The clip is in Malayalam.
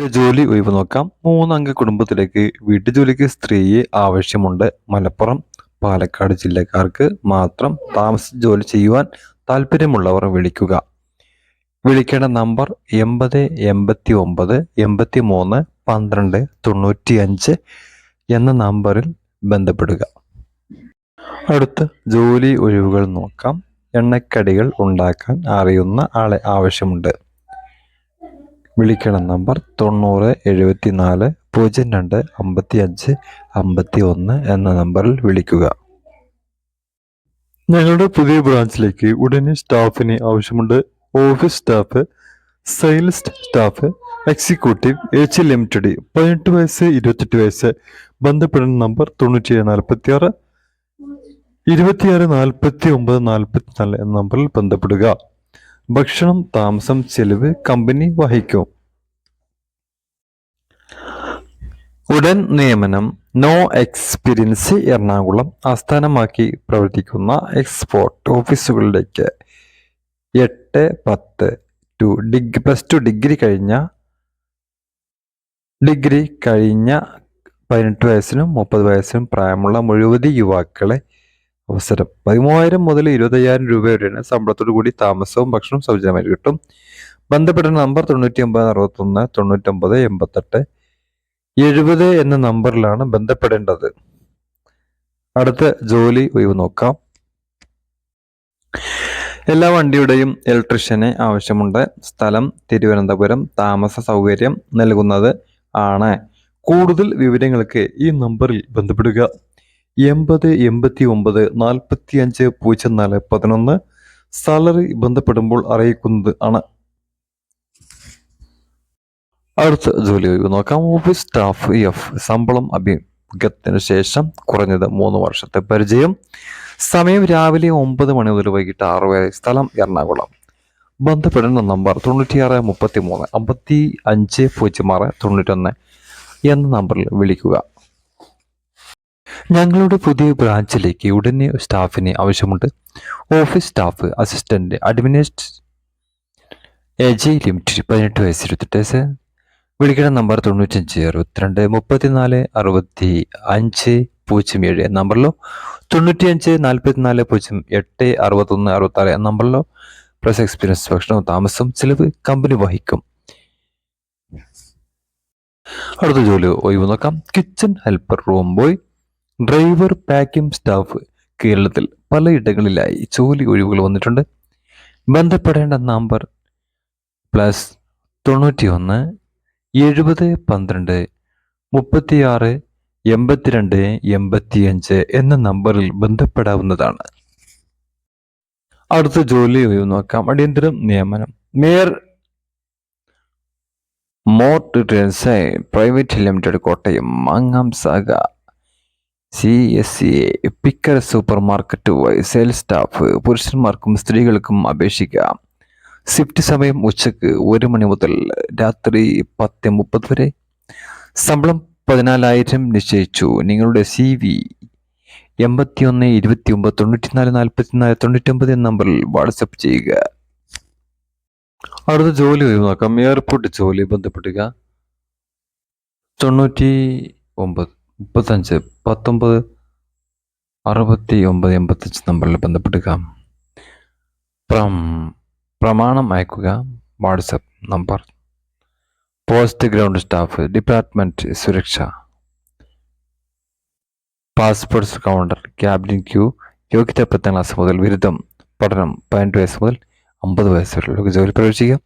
ജോലി ഒഴിവ് നോക്കാം. മൂന്നംഗ കുടുംബത്തിലേക്ക് വീട്ടുജോലിക്ക് സ്ത്രീയെ ആവശ്യമുണ്ട്. മലപ്പുറം പാലക്കാട് ജില്ലക്കാർക്ക് മാത്രം താമസിച്ച് ജോലി ചെയ്യുവാൻ താല്പര്യമുള്ളവർ വിളിക്കുക. വിളിക്കേണ്ട നമ്പർ എൺപത് എൺപത്തി ഒമ്പത് എൺപത്തി മൂന്ന് പന്ത്രണ്ട് തൊണ്ണൂറ്റി അഞ്ച് എന്ന നമ്പറിൽ ബന്ധപ്പെടുക. അടുത്ത ജോലി ഒഴിവുകൾ നോക്കാം. എണ്ണക്കടികൾ ഉണ്ടാക്കാൻ അറിയുന്ന ആളെ ആവശ്യമുണ്ട്. വിളിക്കണം. നമ്പർ തൊണ്ണൂറ് എഴുപത്തി നാല് പൂജ്യം രണ്ട് അമ്പത്തി അഞ്ച് അമ്പത്തി ഒന്ന് എന്ന നമ്പറിൽ വിളിക്കുക. ഞങ്ങളുടെ പുതിയ ബ്രാഞ്ചിലേക്ക് ഉടനെ സ്റ്റാഫിനെ ആവശ്യമുണ്ട്. Office staff sales staff executive H limited പതിനെട്ട് വയസ്സ് ഇരുപത്തെട്ട് വയസ്സ് ബന്ധപ്പെടുന്ന നമ്പർ തൊണ്ണൂറ്റിയേഴ് നാൽപ്പത്തി ആറ് ഇരുപത്തിയാറ് നാൽപ്പത്തി ഒമ്പത് നാൽപ്പത്തി നാല് എന്ന നമ്പറിൽ ബന്ധപ്പെടുക. ഭക്ഷണം താമസം ചെലവ് കമ്പനി വഹിക്കും. ഉടൻ നിയമനം നോ എക്സ്പീരിയൻസ് എറണാകുളം ആസ്ഥാനമാക്കി പ്രവർത്തിക്കുന്ന എക്സ്പോർട്ട് ഓഫീസുകളിലേക്ക്. എട്ട് പത്ത് to degree plus two degree കഴിഞ്ഞ ഡിഗ്രി കഴിഞ്ഞ പതിനെട്ട് വയസ്സിനും മുപ്പത് വയസ്സിനും പ്രായമുള്ള മുഴുവതി യുവാക്കളെ അവസരം. പതിമൂവായിരം മുതൽ ഇരുപത്തയ്യായിരം രൂപ വരെയാണ് ശമ്പളത്തോടു കൂടി താമസവും ഭക്ഷണവും സൗജന്യമായി കിട്ടും. ബന്ധപ്പെട്ട നമ്പർ തൊണ്ണൂറ്റി ഒമ്പത് അറുപത്തൊന്ന് തൊണ്ണൂറ്റൊമ്പത് എൺപത്തെട്ട് എഴുപത് എന്ന നമ്പറിലാണ് ബന്ധപ്പെടേണ്ടത്. അടുത്ത ജോലി ഒഴിവ് നോക്കാം. എല്ലാ വണ്ടിയുടെയും ഇലക്ട്രീഷ്യനെ ആവശ്യമുണ്ട്. സ്ഥലം തിരുവനന്തപുരം. താമസ സൗകര്യം നൽകുന്നത് ആണ്. കൂടുതൽ വിവരങ്ങൾക്ക് ഈ നമ്പറിൽ ബന്ധപ്പെടുക. എൺപത് എൺപത്തി ഒമ്പത് നാൽപ്പത്തി അഞ്ച് പൂജ്യം നാല് പതിനൊന്ന്. സാലറി ബന്ധപ്പെടുമ്പോൾ അറിയിക്കുന്നത് ആണ്. അടുത്ത ജോലി ഒഴിവ് നോക്കാം. ഓഫീസ് സ്റ്റാഫ് എഫ് ശമ്പളം അഭിമുഖത്തിന് ശേഷം കുറഞ്ഞത് മൂന്ന് വർഷത്തെ പരിചയം. സമയം രാവിലെ ഒമ്പത് മണി മുതൽ വൈകിട്ട് ആറ് വരെ. സ്ഥലം എറണാകുളം. ബന്ധപ്പെടുന്ന നമ്പർ തൊണ്ണൂറ്റിയാറ് മുപ്പത്തി മൂന്ന് അമ്പത്തി അഞ്ച് പൂജ്യം ആറ് തൊണ്ണൂറ്റൊന്ന് എന്ന നമ്പറിൽ വിളിക്കുക. ഞങ്ങളുടെ പുതിയ ബ്രാഞ്ചിലേക്ക് ഉടനെ സ്റ്റാഫിനെ ആവശ്യമുണ്ട്. Office staff assistant administrate AG limited പതിനെട്ട് വയസ്സ് ഇരുപത്തെട്ട് വയസ്സ്. വിളിക്കുന്ന നമ്പർ തൊണ്ണൂറ്റഞ്ച് അറുപത്തിരണ്ട് മുപ്പത്തിനാല് അറുപത്തി അഞ്ച് പൂജ്യം ഏഴ് നമ്പറിലോ തൊണ്ണൂറ്റിയഞ്ച് നാൽപ്പത്തിനാല് പൂജ്യം എട്ട് അറുപത്തൊന്ന് അറുപത്താറ് എന്ന നമ്പറിലോ പ്ലസ് എക്സ്പീരിയൻസ് ഭക്ഷണവും താമസം ചിലവ് കമ്പനി വഹിക്കും. അടുത്ത ജോലി ഒഴിവ് നോക്കാം. Kitchen helper room boy driver packing staff കേരളത്തിൽ പലയിടങ്ങളിലായി ജോലി ഒഴിവുകൾ വന്നിട്ടുണ്ട്. ബന്ധപ്പെടേണ്ട നമ്പർ പ്ലസ് തൊണ്ണൂറ്റി ഒന്ന് എഴുപത് പന്ത്രണ്ട് മുപ്പത്തിയാറ് എൺപത്തിരണ്ട് എൺപത്തിയഞ്ച് എന്ന നമ്പറിൽ ബന്ധപ്പെടാവുന്നതാണ്. അടുത്ത ജോലി നോക്കാം. അടിയന്തര നിയമനം. മേയർ മോട്ട് പ്രൈവറ്റ് ലിമിറ്റഡ് കോട്ടയം മാങ്ങാം saga C S C A picker super market വഴി സെയിൽസ് സ്റ്റാഫ് പുരുഷന്മാർക്കും സ്ത്രീകൾക്കും അപേക്ഷിക്കാം. സിഫ്റ്റ് സമയം ഉച്ചയ്ക്ക് ഒരു മണി മുതൽ രാത്രി പത്ത് മുപ്പത് വരെ. ശമ്പളം പതിനാലായിരം നിശ്ചയിച്ചു. നിങ്ങളുടെ സി വി എൺപത്തിയൊന്ന് ഇരുപത്തി ഒമ്പത് തൊണ്ണൂറ്റിനാല് നാൽപ്പത്തിനാല് തൊണ്ണൂറ്റൊമ്പത് എന്ന നമ്പറിൽ വാട്സപ്പ് ചെയ്യുക. അടുത്ത ജോലി നോക്കാം എയർപോർട്ട് ജോലി ബന്ധപ്പെടുക തൊണ്ണൂറ്റി ഒമ്പത് മുപ്പത്തഞ്ച് പത്തൊമ്പത് അറുപത്തി ഒമ്പത് എൺപത്തഞ്ച് നമ്പറിൽ ബന്ധപ്പെടുക. പ്രം പ്രമാണം അയക്കുക. WhatsApp number. Post ground staff department സുരക്ഷ. പാസ്പോർട്ട്സ് കൗണ്ടർ ക്യാബിൻ ക്യൂ യോഗ്യത പത്താം ക്ലാസ് മുതൽ ബിരുദം പഠനം പതിനെട്ട് വയസ്സ് മുതൽ അമ്പത് വയസ്സ് വരെയുള്ള ജോലി പ്രവേശിക്കുക.